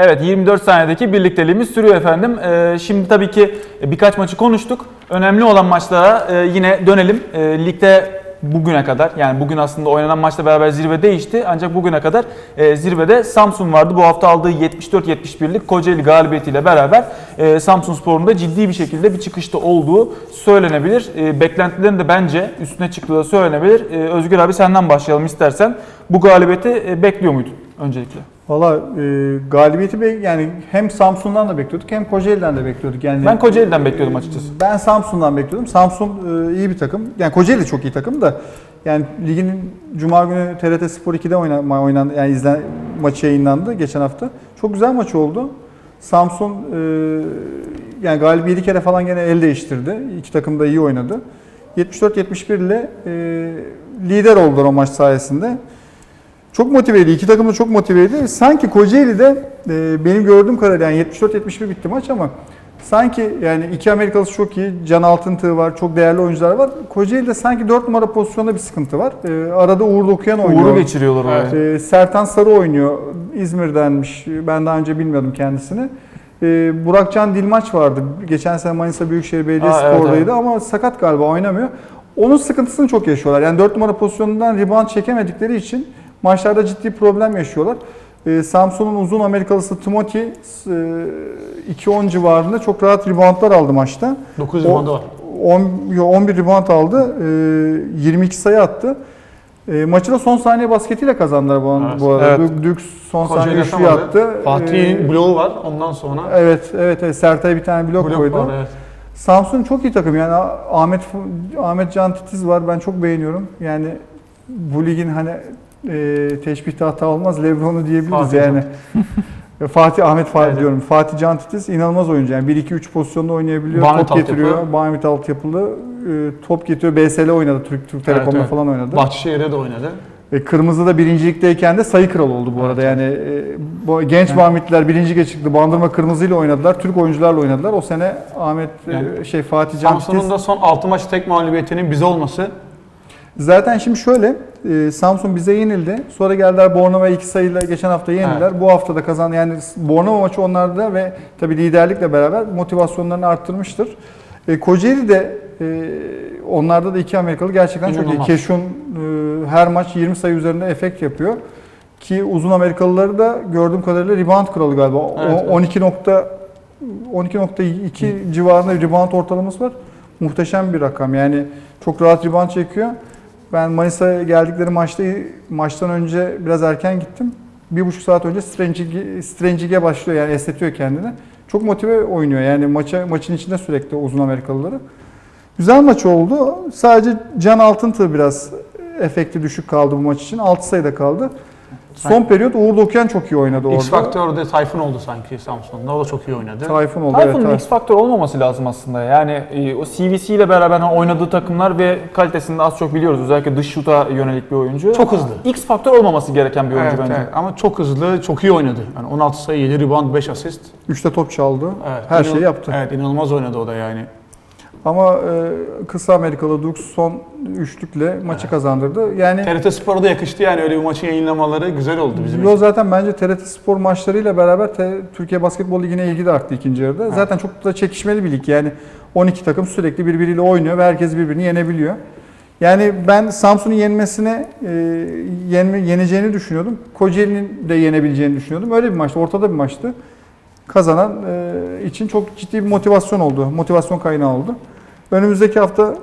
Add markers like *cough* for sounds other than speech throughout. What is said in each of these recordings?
Evet 24 saniyedeki birlikteliğimiz sürüyor efendim. Ee, şimdi tabii ki birkaç maçı konuştuk. Önemli olan maçlara e, yine dönelim. E, ligde bugüne kadar yani bugün aslında oynanan maçla beraber zirve değişti. Ancak bugüne kadar e, zirvede Samsun vardı. Bu hafta aldığı 74-71'lik Kocaeli galibiyetiyle beraber e, Samsun Spor'un ciddi bir şekilde bir çıkışta olduğu söylenebilir. E, beklentilerin de bence üstüne çıktığı söylenebilir. E, Özgür abi senden başlayalım istersen. Bu galibiyeti e, bekliyor muydun öncelikle? Valla e, galibiyeti be- yani hem Samsun'dan da bekliyorduk hem Kocaeli'den de bekliyorduk. Yani Ben Kocaeli'den bekliyordum açıkçası. Ben Samsun'dan bekliyordum. Samsun e, iyi bir takım. Yani Kocaeli de çok iyi takım da yani ligin Cuma günü TRT Spor 2'de oynan, oynan yani izlen maçı yayınlandı geçen hafta. Çok güzel maç oldu. Samsun e, yani galibi 7 kere falan gene el değiştirdi. İki takım da iyi oynadı. 74-71 ile e, lider oldular o maç sayesinde. Çok motiveydi. İki takım da çok motiveydi. Sanki Kocaeli'de e, benim gördüğüm kadarıyla yani 74-71 bitti maç ama sanki yani iki Amerikalısı çok iyi. Can Altıntığ var. Çok değerli oyuncular var. Kocaeli'de sanki 4 numara pozisyonda bir sıkıntı var. E, arada Uğur Dokuyan oynuyor. Uğur'u geçiriyorlar oraya. E, Sertan Sarı oynuyor. İzmir'denmiş. Ben daha önce bilmiyordum kendisini. E, Burakcan Dilmaç vardı. Geçen sene Manisa Büyükşehir Aa, evet, Belediyespor evet. ama sakat galiba oynamıyor. Onun sıkıntısını çok yaşıyorlar. Yani 4 numara pozisyonundan rebound çekemedikleri için maçlarda ciddi problem yaşıyorlar. Ee, Samsun'un uzun Amerikalısı Timothy e, 2-10 civarında çok rahat reboundlar aldı maçta. 9 O- reboundu var. 10, yo, 11 rebound aldı. Ee, 22 sayı attı. Ee, maçı da son saniye basketiyle kazandılar bu, Evet. bu arada. Evet. Dük, son Kocaeli saniye üçlü attı. Fatih'in Ee, bloğu var. Ondan sonra Evet, evet, evet. Sertay bir tane blok, blok koydu. var. Evet. Samsun çok iyi takım. Yani Ahmet Ahmet Can Titiz var. Ben çok beğeniyorum. Yani bu ligin hani e, teşbihte hata olmaz. Lebron'u diyebiliriz Fatih yani. Fatih Ahmet Fatih Evet. diyorum. Fatih Can Titiz inanılmaz oyuncu. Yani 1 2 3 pozisyonda oynayabiliyor. Bahmet top getiriyor. Bahmet altyapılı. E, top getiriyor. BSL oynadı. Türk Türk Telekom'da evet. falan oynadı. Bahçeşehir'de de oynadı. E, Kırmızı'da birincilikteyken de sayı kralı oldu bu arada. Yani e, bu genç Bahmetliler birinci geçikti. Bandırma Kırmızı ile oynadılar. Türk oyuncularla oynadılar. O sene Ahmet e, Yani şey Fatih Can Samsun'un da son 6 maç tek mağlubiyetinin bize olması Zaten şimdi şöyle, e, Samsun bize yenildi. Sonra geldiler Bornova iki sayıyla geçen hafta yenildiler. Bu hafta da kazandı. Yani Bornova maçı onlarda ve tabii liderlikle beraber motivasyonlarını arttırmıştır. E, Kocaeli de e, onlarda da iki Amerikalı gerçekten çok iyi. İnanılmaz. Keşun e, her maç 20 sayı üzerinde efekt yapıyor. Ki uzun Amerikalıları da gördüğüm kadarıyla rebound kralı galiba. O- Evet, evet. 12 nokta 12.2 civarında rebound ortalaması var. Muhteşem bir rakam. Yani çok rahat rebound çekiyor. Ben Manisa'ya geldikleri maçta maçtan önce biraz erken gittim. Bir buçuk saat önce Strange'e başlıyor yani esnetiyor kendini. Çok motive oynuyor yani maça, maçın içinde sürekli uzun Amerikalıları. Güzel maç oldu. Sadece Can Altıntı biraz efekti düşük kaldı bu maç için. 6 sayıda kaldı. Son periyot Uğur Dokuyan çok iyi oynadı orada. X Faktör'de Tayfun oldu sanki Samsun'da. O da çok iyi oynadı. Tayfun oldu. Tayfun'un evet, X faktör olmaması lazım aslında. Yani e, o CVC ile beraber hani oynadığı takımlar ve kalitesini de az çok biliyoruz. Özellikle dış şuta yönelik bir oyuncu. Çok hızlı. X faktör olmaması gereken bir oyuncu Evet, bence. evet. Ama çok hızlı, çok iyi oynadı. Yani 16 sayı, 7 rebound, 5 asist. Üçte top çaldı. Evet, Her inan- şeyi yaptı. Evet, inanılmaz oynadı o da yani. Ama e, kısa Amerikalı Dux son üçlükle maçı kazandırdı. Yani TRT Spor'a da yakıştı yani öyle bir maçın yayınlamaları güzel oldu bizim Yo için. zaten bence TRT Spor maçlarıyla beraber te- Türkiye Basketbol Ligi'ne ilgi de arttı ikinci yarıda. Zaten çok da çekişmeli bir lig. Yani 12 takım sürekli birbiriyle oynuyor ve herkes birbirini yenebiliyor. Yani ben Samsun'un yenmesine e, yenme, yeneceğini düşünüyordum. Kocaeli'nin de yenebileceğini düşünüyordum. Öyle bir maçtı. Ortada bir maçtı. Kazanan e, için çok ciddi bir motivasyon oldu. Motivasyon kaynağı oldu. Önümüzdeki hafta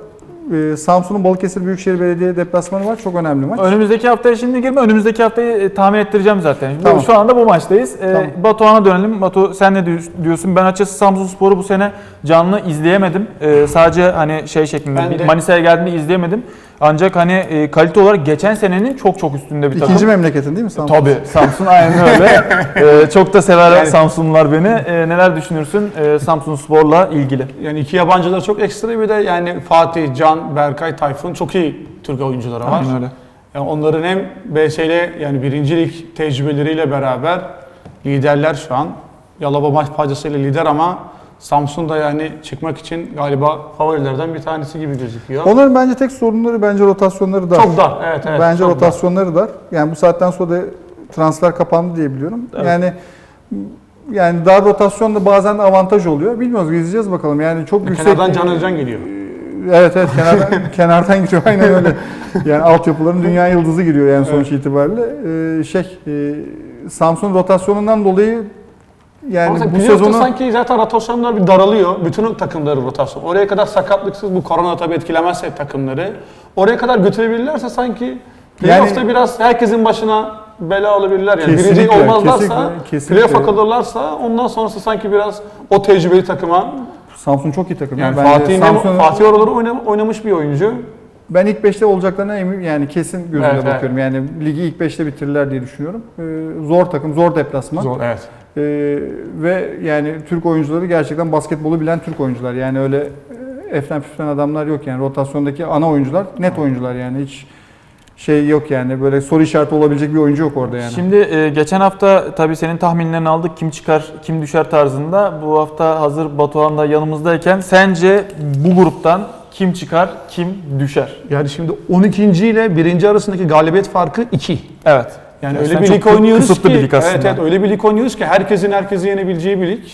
e, Samsun'un Balıkesir Büyükşehir Belediye deplasmanı var. Çok önemli maç. Önümüzdeki haftaya şimdi girme. Önümüzdeki haftayı e, tahmin ettireceğim zaten. Tamam. Şu anda bu maçtayız. E, Tamam. Batuhan'a dönelim. Batu sen ne diyorsun-? Ben açıkçası Samsun Spor'u bu sene canlı izleyemedim. E, sadece hani şey şeklinde Manisa'ya geldiğinde izleyemedim. Ancak hani e, kalite olarak geçen senenin çok çok üstünde bir takım. İkinci memleketin değil mi Samsun? Tabii Samsun aynen öyle. Ee, *laughs* çok da sever Yani- Samsunlular beni. Ee, neler düşünürsün e, Samsun Spor'la ilgili? Yani iki yabancılar çok ekstra bir de yani Fatih, Can, Berkay, Tayfun çok iyi Türk oyuncuları var. Aynen öyle. Yani onların hem BSL yani birincilik tecrübeleriyle beraber liderler şu an. Yalova maç paycasıyla lider ama Samsun da yani çıkmak için galiba favorilerden bir tanesi gibi gözüküyor. Onların bence tek sorunları bence rotasyonları dar. Çok dar. Evet evet. bence çok dar. rotasyonları dar. Yani bu saatten sonra da transfer kapandı diye biliyorum. Evet. Yani yani dar rotasyonda bazen de avantaj oluyor. Bilmiyoruz izleyeceğiz bakalım. Yani çok yüksek. Kenardan Can Özcan geliyor. Evet evet kenardan, *laughs* kenardan giriyor aynen öyle. *laughs* Yani altyapıların dünya yıldızı giriyor yani sonuç itibariyle. Ee, şey e, Samsun rotasyonundan dolayı yani Ama bu sezonu sanki zaten rotasyonlar bir daralıyor. Bütün takımları rotasyon. Oraya kadar sakatlıksız bu korona tabii etkilemezse takımları. Oraya kadar götürebilirlerse sanki playoff'ta biraz herkesin başına bela olabilirler. Yani birinci Kesinlikle, olmazlarsa, kesinlikle, kesinlikle. playoff'a kalırlarsa ondan sonrası sanki biraz o tecrübeli takıma Samsun çok iyi takım. yani Bence Fatih, Samsun- Fatih oraları oynam- oynamış bir oyuncu. Ben ilk 5'te olacaklarına emin yani kesin gözüyle Evet, evet. bakıyorum. Yani ligi ilk 5'te bitirirler diye düşünüyorum. Ee, zor takım, zor deplasman. Zor, evet. Ee, ve yani Türk oyuncuları gerçekten basketbolu bilen Türk oyuncular. Yani öyle e, eften püften adamlar yok yani. Rotasyondaki ana oyuncular net oyuncular yani. Hiç şey yok yani. Böyle soru işareti olabilecek bir oyuncu yok orada yani. Şimdi e, geçen hafta tabii senin tahminlerini aldık. Kim çıkar, kim düşer tarzında. Bu hafta hazır Batuhan da yanımızdayken sence bu gruptan kim çıkar, kim düşer? Yani şimdi 12. ile 1. arasındaki galibiyet farkı 2. Evet. Yani öyle bir lig oynuyoruz kısıtlı ki, bir lig aslında. evet evet öyle bir lig oynuyoruz ki herkesin herkesi yenebileceği bir lig.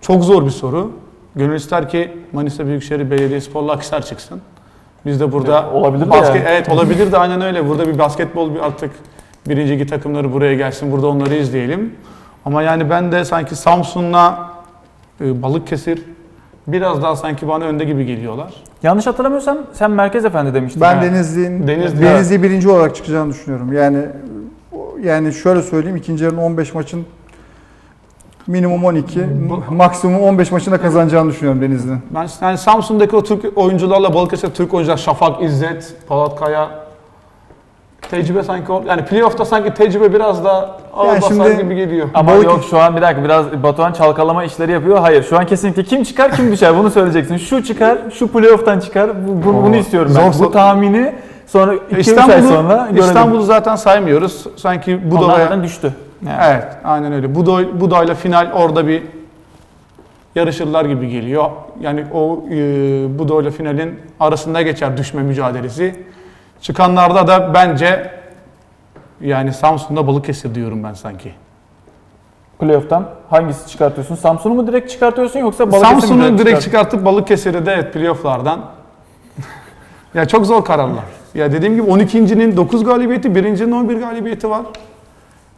Çok zor bir soru. Gönül ister ki Manisa Büyükşehir Belediyespor'la Akhisar çıksın. Biz de burada Evet, olabilir de basket, yani. evet olabilir de aynen öyle. Burada bir basketbol bir artık birinci ligi takımları buraya gelsin. Burada onları izleyelim. Ama yani ben de sanki Samsun'la e, Balıkesir biraz daha sanki bana önde gibi geliyorlar. Yanlış hatırlamıyorsam sen Merkez Efendi demiştin. Ben Evet. Denizli'nin Denizli- Denizli birinci olarak çıkacağını düşünüyorum. Yani yani şöyle söyleyeyim ikinci yarının 15 maçın minimum 12, maksimum 15 maçında kazanacağını düşünüyorum Denizli'nin. Ben yani Samsun'daki o Türk oyuncularla Balıkesir Türk oyuncular Şafak, İzzet, Polat Kaya tecrübe sanki yani playoff'ta sanki tecrübe biraz daha ağır Yani basar şimdi- gibi geliyor. Ama Balık- yok şu an bir dakika biraz Batuhan çalkalama işleri yapıyor. Hayır şu an kesinlikle kim çıkar kim düşer bunu söyleyeceksin. Şu çıkar, şu playoff'tan çıkar. Bu, bu- bunu istiyorum zor ben. sor- Bu tahmini sonra 2-3 ay İstanbul'u, sonra görelim. İstanbul'u zaten saymıyoruz. Sanki zaten düştü. Yani. Evet, aynen öyle. Budo, Budo'yla final orada bir yarışırlar gibi geliyor. Yani o e, Budo'yla finalin arasında geçer düşme mücadelesi. Çıkanlarda da bence yani Samsun'da Balıkesir diyorum ben sanki. Playoff'tan hangisi çıkartıyorsun? Samsun'u mu direkt çıkartıyorsun yoksa Balıkesir'i mi Samsun'u direkt çıkart- çıkartıp Balıkesir'i de evet playofflardan. *laughs* ya çok zor kararlar. Ya dediğim gibi 12.'nin 9 galibiyeti, 1.'nin 11 galibiyeti var.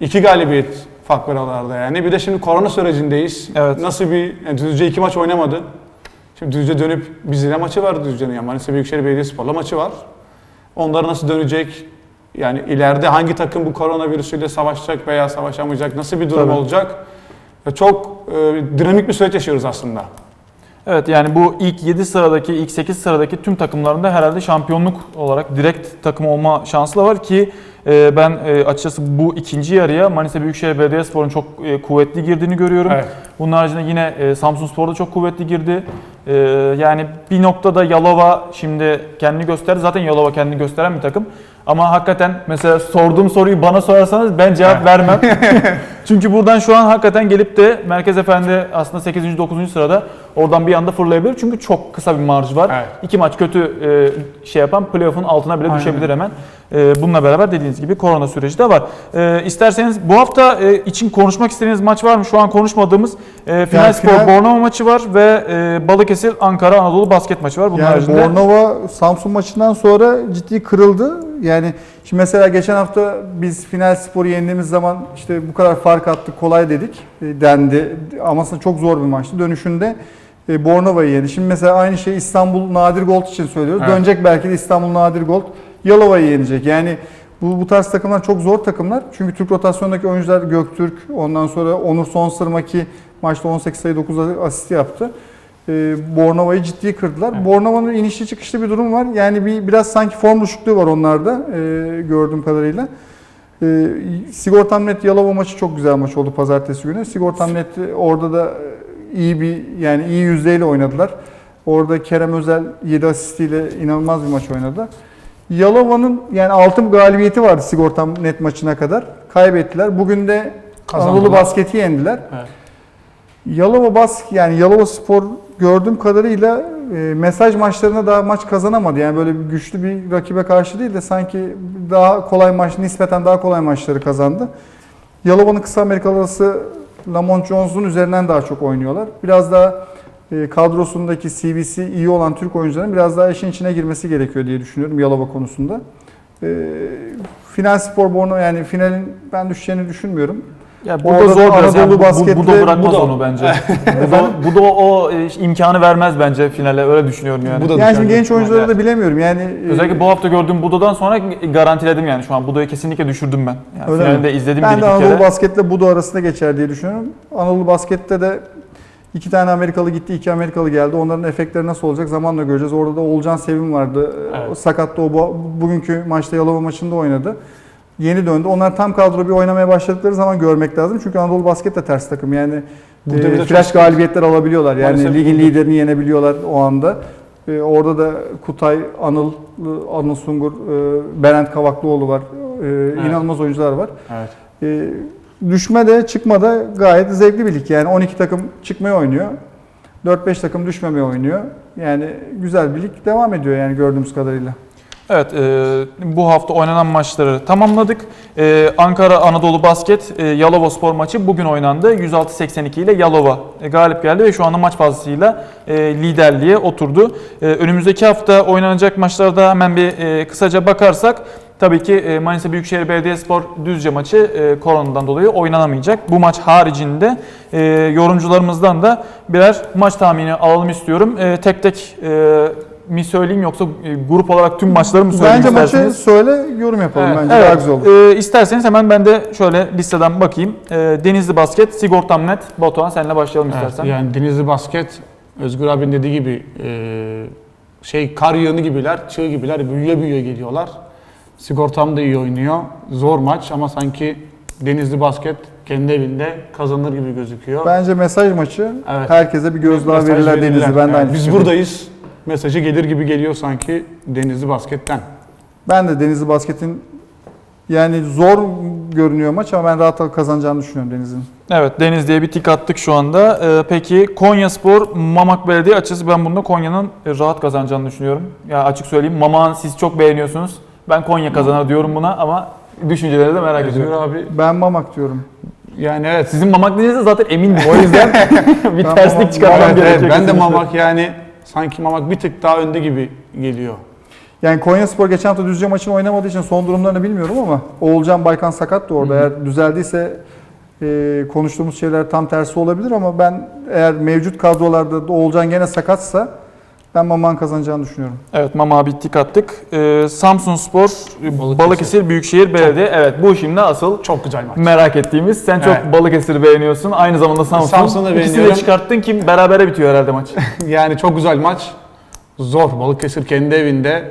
2 galibiyet fark var aralarda yani. Bir de şimdi korona sürecindeyiz. Evet. Nasıl bir yani Düzce iki maç oynamadı. Şimdi Düzce dönüp bizle maçı var Düzce'nin. Yani Manisa Büyükşehir Belediyespor'la maçı var. Onları nasıl dönecek? Yani ileride hangi takım bu koronavirüsüyle savaşacak veya savaşamayacak? Nasıl bir durum Tabii. olacak? Çok e, dinamik bir süreç yaşıyoruz aslında. Evet yani bu ilk 7 sıradaki, ilk 8 sıradaki tüm takımlarında herhalde şampiyonluk olarak direkt takım olma şansı da var ki ben e, açıkçası bu ikinci yarıya Manisa Büyükşehir Belediyespor'un çok e, kuvvetli girdiğini görüyorum. Evet. Bunun haricinde yine e, Samsun Spor da çok kuvvetli girdi. E, yani bir noktada Yalova şimdi kendini gösterdi. Zaten Yalova kendini gösteren bir takım. Ama hakikaten mesela sorduğum soruyu bana sorarsanız ben cevap vermem. *laughs* Çünkü buradan şu an hakikaten gelip de Merkez Efendi aslında 8. 9. sırada oradan bir anda fırlayabilir. Çünkü çok kısa bir marj var. Evet. İki maç kötü şey yapan playoff'un altına bile Aynen. düşebilir hemen. Bununla beraber dediğiniz gibi korona süreci de var. E, isterseniz bu hafta e, için konuşmak istediğiniz maç var mı? Şu an konuşmadığımız e, Final Yani Spor final- Bornova maçı var ve e, Balıkesir Ankara Anadolu basket maçı var. Bunun Yani haricinde Bornova Samsun maçından sonra ciddi kırıldı. Yani şimdi mesela geçen hafta biz final sporu yendiğimiz zaman işte bu kadar fark attık kolay dedik e, dendi. Ama aslında çok zor bir maçtı. Dönüşünde e, Bornova'yı yendi. Şimdi mesela aynı şeyi İstanbul Nadir Gold için söylüyoruz. Evet. Dönecek belki de İstanbul Nadir Gold Yalova'yı yenecek. Yani bu, bu tarz takımlar çok zor takımlar. Çünkü Türk rotasyondaki oyuncular Göktürk, ondan sonra Onur Sonsırmaki maçta 18 sayı 9 asist yaptı. Ee, Bornova'yı ciddi kırdılar. Evet. Bornova'nın inişli çıkışlı bir durum var. Yani bir biraz sanki form düşüklüğü var onlarda e, gördüğüm kadarıyla. E, Sigortam Net Yalova maçı çok güzel maç oldu pazartesi günü. Sigortam Net orada da iyi bir yani iyi yüzdeyle oynadılar. Orada Kerem Özel 7 asistiyle inanılmaz bir maç oynadı. Yalova'nın yani 6 galibiyeti vardı Sigortam Net maçına kadar. Kaybettiler. Bugün de Kazandılar. Anadolu Basket'i yendiler. Evet. Yalova Bas yani Yalova Spor gördüğüm kadarıyla e, mesaj maçlarında daha maç kazanamadı. Yani böyle bir güçlü bir rakibe karşı değil de sanki daha kolay maç, nispeten daha kolay maçları kazandı. Yalova'nın kısa Amerikalısı Lamont Jones'un üzerinden daha çok oynuyorlar. Biraz daha kadrosundaki CV'si iyi olan Türk oyuncuların biraz daha işin içine girmesi gerekiyor diye düşünüyorum Yalova konusunda. E, final spor Borno yani finalin ben düşeceğini düşünmüyorum. Ya bu Orada da zor biraz. Yani. Anadolu Bu, bu, basketle- bu da bırakmaz bu da- onu bence. *laughs* bu, da, bu da o e, imkanı vermez bence finale. Öyle düşünüyorum yani. Bu da Yani şimdi genç oyuncuları ihtimalle. da bilemiyorum. Yani e, Özellikle bu hafta gördüğüm Budo'dan sonra garantiledim yani şu an. Budo'yu kesinlikle düşürdüm ben. Yani Öyle mi? finalinde izledim ben bir de iki Anadolu kere. Basket'le Budo arasında geçer diye düşünüyorum. Anadolu Basket'te de iki tane Amerikalı gitti, iki Amerikalı geldi. Onların efektleri nasıl olacak zamanla göreceğiz. Orada da Olcan Sevim vardı. Evet. O Sakattı o bu- bugünkü maçta Yalova maçında oynadı. Yeni döndü. Onlar tam kadro bir oynamaya başladıkları zaman görmek lazım. Çünkü Anadolu Basket de ters takım. Yani Burada e, flash galibiyetler alabiliyorlar. Yani Maalesef ligin burada- liderini yenebiliyorlar o anda. E, orada da Kutay, Anıl, Anıl Sungur, e, Berent Kavaklıoğlu var. E, İnanılmaz oyuncular var. Evet. E, düşme de çıkma da gayet zevkli bir lig. Yani 12 takım çıkmaya oynuyor. 4-5 takım düşmemeye oynuyor. Yani güzel bir lig devam ediyor yani gördüğümüz kadarıyla. Evet, e, bu hafta oynanan maçları tamamladık. E, Ankara Anadolu Basket e, Yalova Spor maçı bugün oynandı. 106-82 ile Yalova e, galip geldi ve şu anda maç fazlasıyla e, liderliğe oturdu. E, önümüzdeki hafta oynanacak maçlarda hemen bir e, kısaca bakarsak Tabii ki e, Manisa Büyükşehir Belediyespor Düzce maçı e, koronadan dolayı oynanamayacak. Bu maç haricinde e, yorumcularımızdan da birer maç tahmini alalım istiyorum. Tek tek mi söyleyeyim yoksa grup olarak tüm maçları mı söyleyeyim Bence maçı isterseniz? söyle yorum yapalım Evet, bence evet. daha güzel olur. E, isterseniz hemen ben de şöyle listeden bakayım. E, Denizli Basket, Sigortam Net, Batuhan senle başlayalım Evet, istersen. yani Denizli Basket, Özgür abinin dediği gibi e, şey kar yığını gibiler, çığ gibiler, büyüye büyüye geliyorlar. Sigortam da iyi oynuyor. Zor maç ama sanki Denizli Basket kendi evinde kazanır gibi gözüküyor. Bence mesaj maçı Evet. herkese bir gözdağı Mesaj verirler. Denizli. Ben de aynı Biz fikirdeyim. buradayız. Mesajı gelir gibi geliyor sanki Denizli Basket'ten. Ben de Denizli Basket'in yani zor görünüyor maç ama ben rahat kazanacağını düşünüyorum Denizli'nin. Evet Denizli'ye bir tik attık şu anda. E, peki Konya Spor, Mamak Belediye açısı ben bunda Konya'nın e, rahat kazanacağını düşünüyorum. Ya açık söyleyeyim Mamak'ın siz çok beğeniyorsunuz. Ben Konya kazanır diyorum buna ama düşünceleri de merak Özgür ediyorum. abi Ben Mamak diyorum. yani evet. Sizin Mamak diyeceğiniz zaten emindim o yüzden *laughs* *laughs* bir Ben terslik çıkarmam Evet, evet, gerekiyor. ben de kesinlikle. Mamak yani sanki Mamak bir tık daha önde gibi geliyor. Yani Konya Spor geçen hafta Düzce maçını oynamadığı için son durumlarını bilmiyorum ama Oğulcan Baykan sakat da orada. Eğer düzeldiyse e, konuştuğumuz şeyler tam tersi olabilir ama ben eğer mevcut kadrolarda da Oğulcan gene sakatsa ben Mamak'ın kazanacağını düşünüyorum. Evet Mamak'a bir tik attık. E, Samsun Spor, Balıkesir. Balıkesir Büyükşehir Belediye. Evet bu şimdi asıl çok Çok güzel maç. merak ettiğimiz. Sen çok Evet. Balıkesir'i beğeniyorsun. Aynı zamanda Samsun. Samsun'u da İkisini de beğeniyorum. çıkarttın ki berabere bitiyor herhalde maç. *laughs* Yani çok güzel maç. Zor. Balıkesir kendi evinde.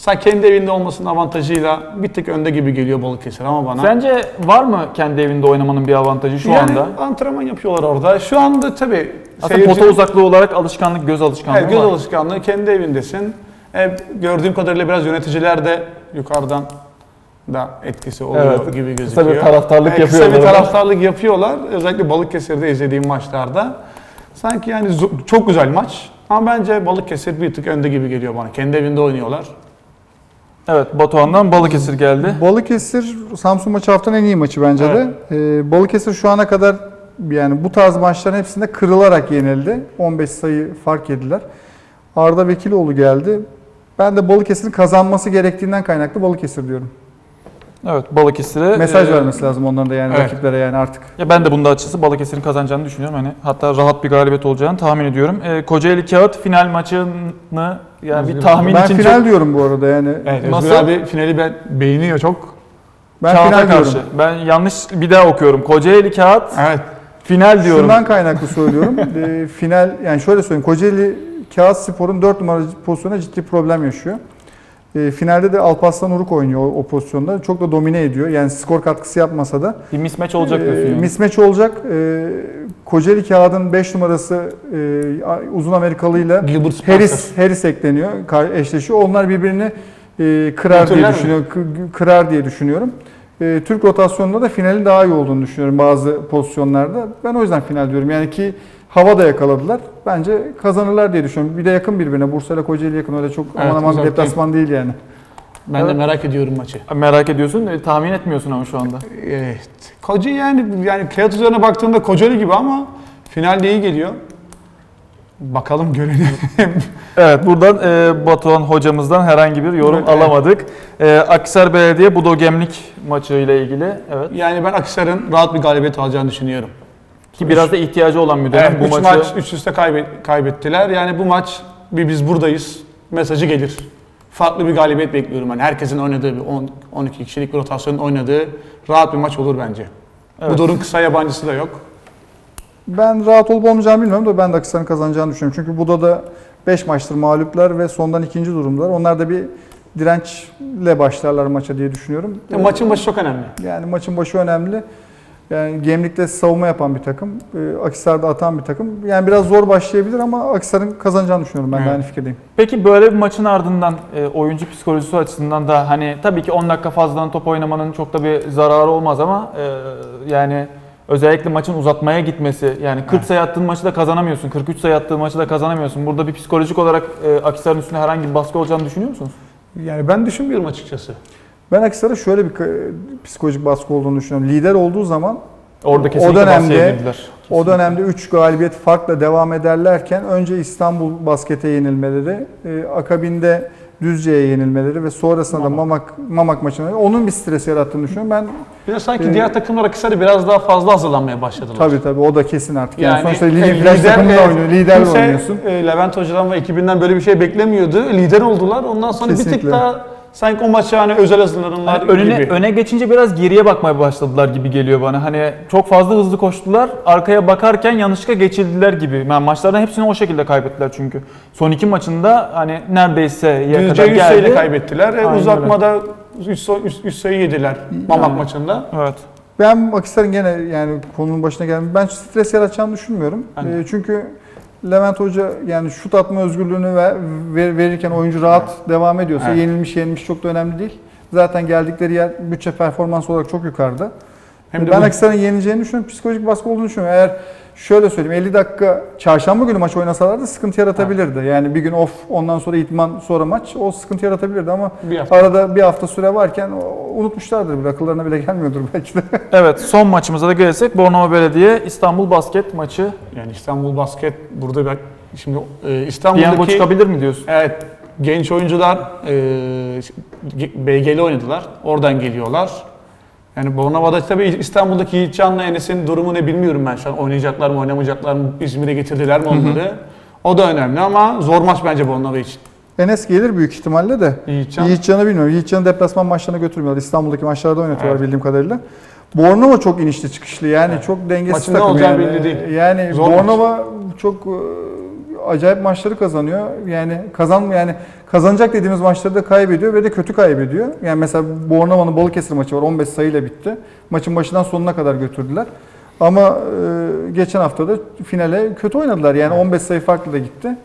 Sen kendi evinde olmasının avantajıyla bir tık önde gibi geliyor Balıkesir ama bana. Sence var mı kendi evinde oynamanın bir avantajı şu yani anda? antrenman yapıyorlar orada. Şu anda tabii Aslında seyirci- pota uzaklığı olarak alışkanlık, göz alışkanlığı Evet, göz var. alışkanlığı kendi evindesin. E, gördüğüm kadarıyla biraz yöneticiler de yukarıdan da etkisi oluyor Evet, gibi kısa gözüküyor. bir taraftarlık Kısa yapıyorlar bir orada. taraftarlık yapıyorlar. Özellikle Balıkesir'de izlediğim maçlarda. Sanki yani çok güzel maç. Ama bence Balıkesir bir tık önde gibi geliyor bana. Kendi evinde oynuyorlar. Evet Batuhan'dan Balıkesir geldi. Balıkesir Samsun maçı haftanın en iyi maçı bence de. Ee, Balıkesir şu ana kadar yani bu tarz maçların hepsinde kırılarak yenildi. 15 sayı fark yediler. Arda Vekiloğlu geldi. Ben de Balıkesir'in kazanması gerektiğinden kaynaklı Balıkesir diyorum. Evet Balıkesir'e Mesaj e, vermesi lazım onların da yani evet. rakiplere yani artık. Ya ben de bunda açısı Balıkesir'in kazanacağını düşünüyorum. Hani hatta rahat bir galibiyet olacağını tahmin ediyorum. E, Kocaeli Kağıt final maçını yani bir tahmin ben için final çok diyorum bu arada yani. Evet, Özgür Nasıl? abi finali ben beğeniyor çok. Ben Kağıt'a final karşı. diyorum. Ben yanlış bir daha okuyorum. Kocaeli Kağıt Evet. final diyorum. Şundan kaynaklı söylüyorum. Ee, *laughs* final yani şöyle söyleyeyim. Kocaeli Kağıt Spor'un 4 numara pozisyonda ciddi problem yaşıyor. Ee, finalde de Alparslan Uruk oynuyor o, o pozisyonda. Çok da domine ediyor. Yani skor katkısı yapmasa da. Bir mismatch olacak diyorsun yani. mismatch olacak. Ee, Kocaeli Kağıt'ın 5 numarası e, uzun Amerikalıyla Gilbert. Harris, Harris ekleniyor. kar- Eşleşiyor. Onlar birbirini e, kırar diye düşünüyorum. Kı- Kırar diye düşünüyorum. E, Türk rotasyonunda da finalin daha iyi olduğunu düşünüyorum bazı pozisyonlarda. Ben o yüzden final diyorum. Yani ki hava da yakaladılar. Bence kazanırlar diye düşünüyorum. Bir de yakın birbirine. Bursa ile Kocaeli yakın. Öyle çok Evet, aman aman uzak deplasman değil yani. Ben de Evet. merak ediyorum maçı. Merak ediyorsun, e, tahmin etmiyorsun ama şu anda. Evet. Koca yani yani kağıt üzerine baktığında Kocaeli gibi ama finalde iyi geliyor. Bakalım görelim. *laughs* Evet, buradan e, Batuhan hocamızdan herhangi bir yorum Evet. alamadık. E, Akhisar Belediye Budo Gemlik maçı ile ilgili. Evet. yani ben Akhisar'ın rahat bir galibiyet alacağını düşünüyorum. Ki biraz da ihtiyacı olan bir dönem Evet, bu üç maçı. maç üst üste kaybet, kaybettiler. Yani bu maç bir biz buradayız mesajı gelir. Farklı bir galibiyet bekliyorum. Yani herkesin oynadığı bir 10 12 kişilik bir rotasyonun oynadığı rahat bir maç olur bence. Evet. Bu Budor'un kısa yabancısı da yok. Ben rahat olup olmayacağını bilmiyorum da ben de Akhisar'ın kazanacağını düşünüyorum. Çünkü Buda'da 5 maçtır mağluplar ve sondan ikinci durumdalar. Onlar da bir dirençle başlarlar maça diye düşünüyorum. Ya maçın başı çok önemli. Yani maçın başı önemli. Yani Gemlik'te savunma yapan bir takım. E, Akhisar'da atan bir takım. Yani biraz zor başlayabilir ama Akhisar'ın kazanacağını düşünüyorum. Ben de aynı fikirdeyim. Peki böyle bir maçın ardından e, oyuncu psikolojisi açısından da hani tabii ki 10 dakika fazladan top oynamanın çok da bir zararı olmaz ama e, yani özellikle maçın uzatmaya gitmesi yani 40 Evet. sayı attığın maçı da kazanamıyorsun. 43 sayı attığın maçı da kazanamıyorsun. Burada bir psikolojik olarak e, Akhisar'ın üstünde herhangi bir baskı olacağını düşünüyor musunuz? Yani ben düşünmüyorum açıkçası. Ben Akhisar'a şöyle bir psikolojik baskı olduğunu düşünüyorum. Lider olduğu zaman Orada O dönemde-. O dönemde 3 galibiyet farkla devam ederlerken önce İstanbul baskete yenilmeleri, e, akabinde Düzce'ye yenilmeleri ve sonrasında da Mamak Mamak maçına onun bir stres yarattığını düşünüyorum. Ben Bir de sanki Ee, diğer takımlar Akhisar'ı biraz daha fazla hazırlanmaya başladılar. tabii tabii o da kesin artık. Yani, sonuçta ligin e, lider- takımında e, oynuyor, liderle kimse, oynuyorsun. e, Levent Hoca'dan ve ekibinden böyle bir şey beklemiyordu. Lider oldular. Ondan sonra bir Kesinlikle. tık daha sanki o maça hani özel hazırlananlar Hani önüne, gibi. öne geçince biraz geriye bakmaya başladılar gibi geliyor bana. Hani çok fazla hızlı koştular. Arkaya bakarken yanlışlıkla geçildiler gibi. Yani maçlardan hepsini o şekilde kaybettiler çünkü. Son iki maçında hani neredeyse ya kadar 100 sayıyla geldi. kaybettiler. E, uzatmada 3 sayı yediler Mamak Aynen. maçında. Evet. Ben Akhisar'ın gene yani konunun başına geldim. Ben stres yaratacağını düşünmüyorum. De. E, çünkü Levent Hoca yani şut atma özgürlüğünü ver, ver- verirken oyuncu rahat devam ediyorsa Evet. yenilmiş yenilmiş çok da önemli değil. Zaten geldikleri yer bütçe performans olarak çok yukarıda. Hem de ben bu- Akhisar'ın yenileceğini düşünüyorum. Psikolojik baskı olduğunu düşünüyorum. Eğer şöyle söyleyeyim 50 dakika çarşamba günü maç oynasalardı sıkıntı yaratabilirdi. Yani bir gün off ondan sonra itman sonra maç o sıkıntı yaratabilirdi ama bir hafta. arada bir hafta süre varken o- unutmuşlardır bile akıllarına bile gelmiyordur *laughs* belki de. Evet son maçımıza da gelirsek Bornova Belediye İstanbul Basket maçı. Yani İstanbul Basket burada ben şimdi e, Piyango İstanbul'daki çıkabilir mi diyorsun? evet genç oyuncular e, BG'li oynadılar. Oradan geliyorlar. Yani Bornova'da tabii İstanbul'daki Yiğitcan'la Enes'in durumu ne bilmiyorum ben şu an. Oynayacaklar mı, oynamayacaklar mı, İzmir'e getirdiler mi onları? O da önemli ama zor maç bence Bornova için. Enes gelir büyük ihtimalle de. Yiğitcan. Yiğitcan'ı bilmiyorum. Yiğitcan'ı deplasman maçlarına götürmüyorlar. İstanbul'daki maçlarda oynatıyorlar Evet. bildiğim kadarıyla. Bornova çok inişli çıkışlı yani Evet. çok dengesiz Maçın ne takım olacağı yani. belli değil. Yani Zor Bornova çok e, acayip maçları kazanıyor. Yani kazan yani kazanacak dediğimiz maçları da kaybediyor ve de kötü kaybediyor. Yani mesela Bornova'nın Balıkesir maçı var 15 sayıyla bitti. Maçın başından sonuna kadar götürdüler. Ama e, geçen hafta da finale kötü oynadılar. Yani 15 sayı farklı da gitti.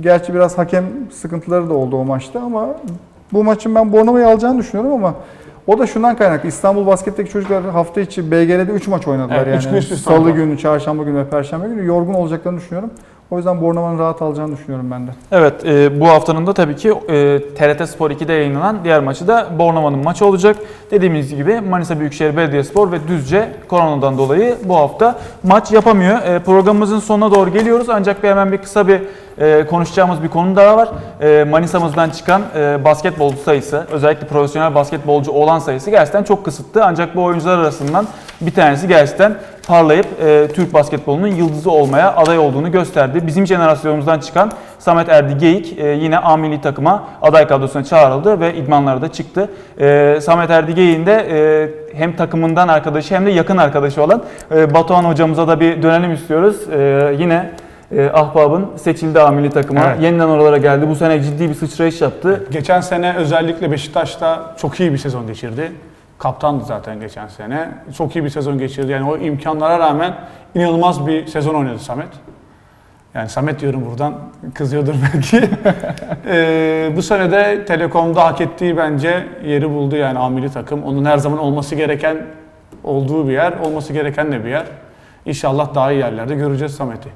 Gerçi biraz hakem sıkıntıları da oldu o maçta ama bu maçın ben Bornova'yı alacağını düşünüyorum ama o da şundan kaynaklı. İstanbul Basket'teki çocuklar hafta içi BGL'de 3 maç oynadılar Evet, üç yani. üst üste Salı günü, çarşamba günü ve perşembe günü yorgun olacaklarını düşünüyorum. O yüzden Bornova'nın rahat alacağını düşünüyorum ben de. Evet e, bu haftanın da tabii ki e, TRT Spor 2'de yayınlanan diğer maçı da Bornova'nın maçı olacak. Dediğimiz gibi Manisa Büyükşehir Belediyespor ve Düzce koronadan dolayı bu hafta maç yapamıyor. E, programımızın sonuna doğru geliyoruz ancak bir hemen bir kısa bir e, konuşacağımız bir konu daha var. E, Manisa'mızdan çıkan e, basketbolcu sayısı özellikle profesyonel basketbolcu olan sayısı gerçekten çok kısıtlı. Ancak bu oyuncular arasından bir tanesi gerçekten parlayıp e, Türk basketbolunun yıldızı olmaya aday olduğunu gösterdi. Bizim jenerasyonumuzdan çıkan Samet Erdi Geyik e, yine A milli takıma aday kadrosuna çağrıldı ve idmanlara da çıktı. E, Samet Erdi Geyik'in de e, hem takımından arkadaşı hem de yakın arkadaşı olan e, Batuhan hocamıza da bir dönelim istiyoruz. E, yine e, Ahbab'ın seçildi A milli takıma. Evet. Yeniden oralara geldi. Bu sene ciddi bir sıçrayış yaptı. Geçen sene özellikle Beşiktaş'ta çok iyi bir sezon geçirdi. Kaptandı zaten geçen sene. Çok iyi bir sezon geçirdi. Yani o imkanlara rağmen inanılmaz bir sezon oynadı Samet. Yani Samet diyorum buradan kızıyordur *laughs* belki. Ee, bu sene de Telekom'da hak ettiği bence yeri buldu yani amili takım. Onun her zaman olması gereken olduğu bir yer, olması gereken de bir yer. İnşallah daha iyi yerlerde göreceğiz Samet'i.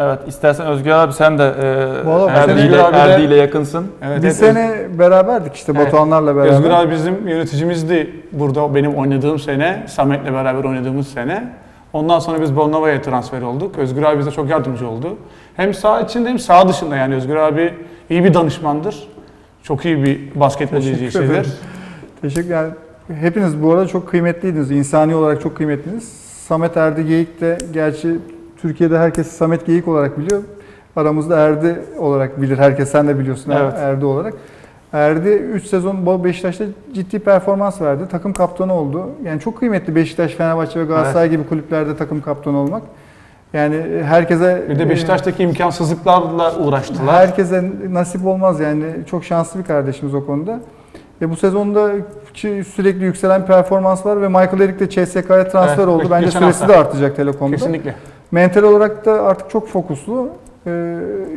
Evet istersen Özgür abi sen de e, Vallahi Erdi, Özgür ile, abi de- Erdi ile yakınsın. Evet, bir evet, sene beraberdik işte Evet. Batuhanlarla beraber. Özgür abi bizim yöneticimizdi burada benim oynadığım sene, Samet'le beraber oynadığımız sene. Ondan sonra biz Bolnova'ya transfer olduk. Özgür abi bize çok yardımcı oldu. Hem saha içinde hem saha dışında yani Özgür abi iyi bir danışmandır. Çok iyi bir basketbol Teşekkür izleyicisidir. ederim. Teşekkür yani hepiniz bu arada çok kıymetliydiniz. insani olarak çok kıymetliydiniz. Samet Erdi Geyik de gerçi Türkiye'de herkes Samet Geyik olarak biliyor. Aramızda Erdi olarak bilir. Herkes sen de biliyorsun Evet. Erdi olarak. Erdi 3 sezon Beşiktaş'ta ciddi performans verdi. Takım kaptanı oldu. Yani çok kıymetli Beşiktaş, Fenerbahçe ve Galatasaray gibi kulüplerde takım kaptanı olmak. Yani herkese Bir de Beşiktaş'taki imkansızlıklarla uğraştılar. Herkese nasip olmaz yani çok şanslı bir kardeşimiz o konuda. Ve bu sezonda sürekli yükselen performans var ve Michael Eric de CSK'ya transfer Evet, oldu. Bence süresi hafta. de artacak Telekom'da. Kesinlikle. Mental olarak da artık çok fokuslu. Ee,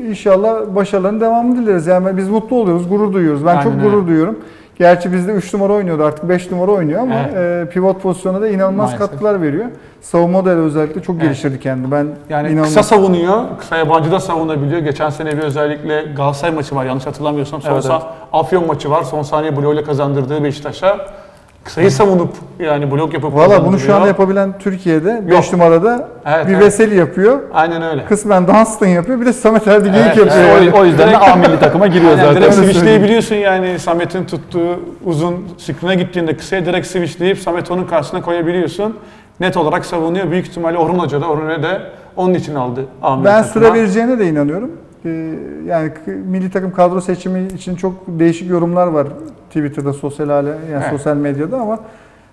inşallah başarıların devamını dileriz. Yani biz mutlu oluyoruz, gurur duyuyoruz. Ben çok Aynen gurur öyle. duyuyorum. Gerçi bizde 3 numara oynuyordu artık 5 numara oynuyor ama e, pivot pozisyonuna da inanılmaz Maalesef. katkılar veriyor. Savunma da özellikle çok Evet. geliştirdi kendini. Ben Yani inanılmaz. kısa savunuyor, kısa yabancı da savunabiliyor. Geçen sene bir özellikle Galatasaray maçı var yanlış hatırlamıyorsam. Son Evet, sa- Afyon maçı var. Son saniye bloğuyla kazandırdığı Beşiktaş'a kısayı savunup yani blok yapıp Valla bunu şu an yapabilen Türkiye'de 5 Yok. numarada Evet, bir evet. Veseli yapıyor. Aynen öyle. Kısmen Dunstan yapıyor. Bir de Samet Erdi Geyik Evet, yapıyor. O, yani. o yüzden de A milli takıma giriyor Aynen, zaten. direkt öyle switchleyebiliyorsun yani Samet'in tuttuğu uzun screen'e gittiğinde kısaya direkt switchleyip Samet onun karşısına koyabiliyorsun. Net olarak savunuyor. Büyük ihtimalle Orhun Hoca da Orhun Hoca da onun için aldı. Ahmet Ben takıma. süre vereceğine de inanıyorum. Ee, yani milli takım kadro seçimi için çok değişik yorumlar var Twitter'da, sosyal hale, yani Evet. sosyal medyada ama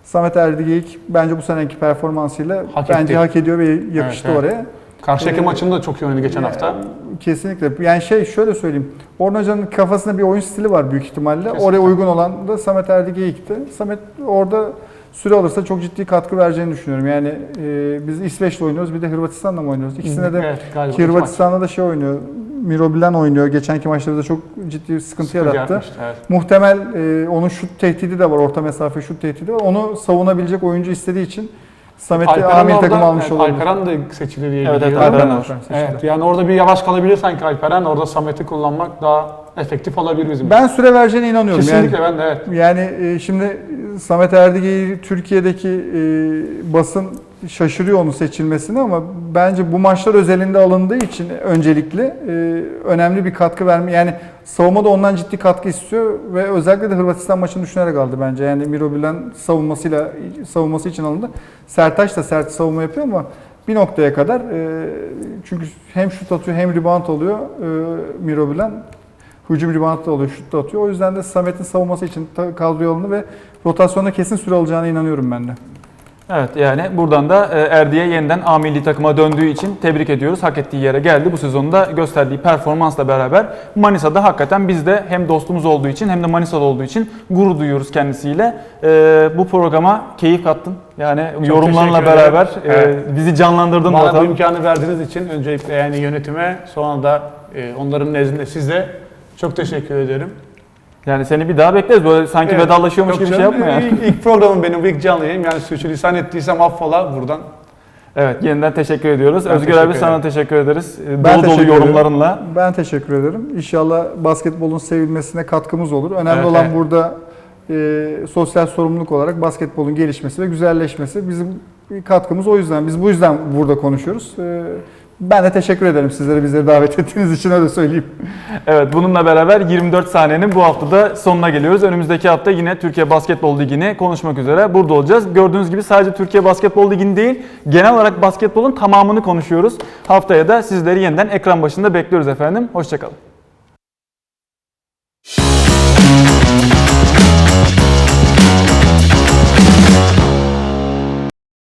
Samet Erdi Geyik bence bu seneki performansıyla Hak bence etti. hak ediyor ve yakıştı Evet, evet. oraya. Karşıyaka Ee, maçında da çok iyi oynadı geçen hafta. Kesinlikle. Yani şey şöyle söyleyeyim. Orhan Hoca'nın kafasında bir oyun stili var büyük ihtimalle. Kesinlikle. Oraya uygun olan da Samet Erdi Geyik'ti. Samet orada süre alırsa çok ciddi katkı vereceğini düşünüyorum. Yani e, biz İsveç'le oynuyoruz bir de Hırvatistan'la mı oynuyoruz? İkisine de Evet, galiba. Hırvatistan'da da şey oynuyor. Mirobilan oynuyor. Geçenki maçlarda çok ciddi bir sıkıntı, Sıkıntı yarattı. yaratmıştı, evet. Muhtemel e, onun şut tehdidi de var. Orta mesafe şut tehdidi var. Onu savunabilecek oyuncu istediği için Samet'i Alperen orada- takım almış evet, olabilir. Alperen de seçilir diye Evet, evet, biliyorum. Alperen Alperen var. Evet, yani orada bir yavaş kalabilir sanki Alperen. Orada Samet'i kullanmak daha efektif olabilir bizim. Ben süre vereceğine inanıyorum. Kesinlikle Yani, ben de evet. yani e, şimdi Samet Erdige'yi Türkiye'deki e, basın şaşırıyor onun seçilmesine ama bence bu maçlar özelinde alındığı için öncelikle e, önemli bir katkı verme yani savunmada ondan ciddi katkı istiyor ve özellikle de Hırvatistan maçını düşünerek aldı bence. Yani Mirobilan savunmasıyla savunması için alındı. Sertaç da sert savunma yapıyor ama bir noktaya kadar e, çünkü hem şut atıyor hem rebound alıyor e, Mirobilan. Hücum da alıyor, şut da atıyor. O yüzden de Samet'in savunması için kadroya alındı ve rotasyonda kesin süre alacağına inanıyorum ben de. Evet yani buradan da e, Erdi'ye yeniden A milli takıma döndüğü için tebrik ediyoruz. Hak ettiği yere geldi. Bu sezonda gösterdiği performansla beraber Manisa'da hakikaten biz de hem dostumuz olduğu için hem de Manisa'da olduğu için gurur duyuyoruz kendisiyle. E, bu programa keyif kattın. Yani yorumlarla teşekkür ederim. beraber e, Evet. bizi canlandırdın Bana bu imkanı verdiğiniz için öncelikle yani yönetime sonra da onların nezdinde size çok teşekkür ederim. Yani seni bir daha bekleriz. Böyle sanki Evet. vedalaşıyormuş Yok gibi şey canım, yapma yani. İlk, ilk programım benim, ilk canlı yayın. Yani sürçülisan ettiysem affola buradan. Evet yeniden teşekkür ediyoruz. Ben Özgür teşekkür abi sana ederim. teşekkür ederiz. Ben Dolu dolu ederim. yorumlarınla. Ben teşekkür ederim. İnşallah basketbolun sevilmesine katkımız olur. Önemli Evet, olan evet. burada e, sosyal sorumluluk olarak basketbolun gelişmesi ve güzelleşmesi. Bizim katkımız o yüzden. Biz bu yüzden burada konuşuyoruz. E, ben de teşekkür ederim sizlere bizleri davet ettiğiniz için öyle söyleyeyim. Evet bununla beraber 24 saniyenin bu haftada sonuna geliyoruz. Önümüzdeki hafta yine Türkiye Basketbol Ligi'ni konuşmak üzere burada olacağız. Gördüğünüz gibi sadece Türkiye Basketbol Ligi'ni değil genel olarak basketbolun tamamını konuşuyoruz. Haftaya da sizleri yeniden ekran başında bekliyoruz efendim. Hoşçakalın.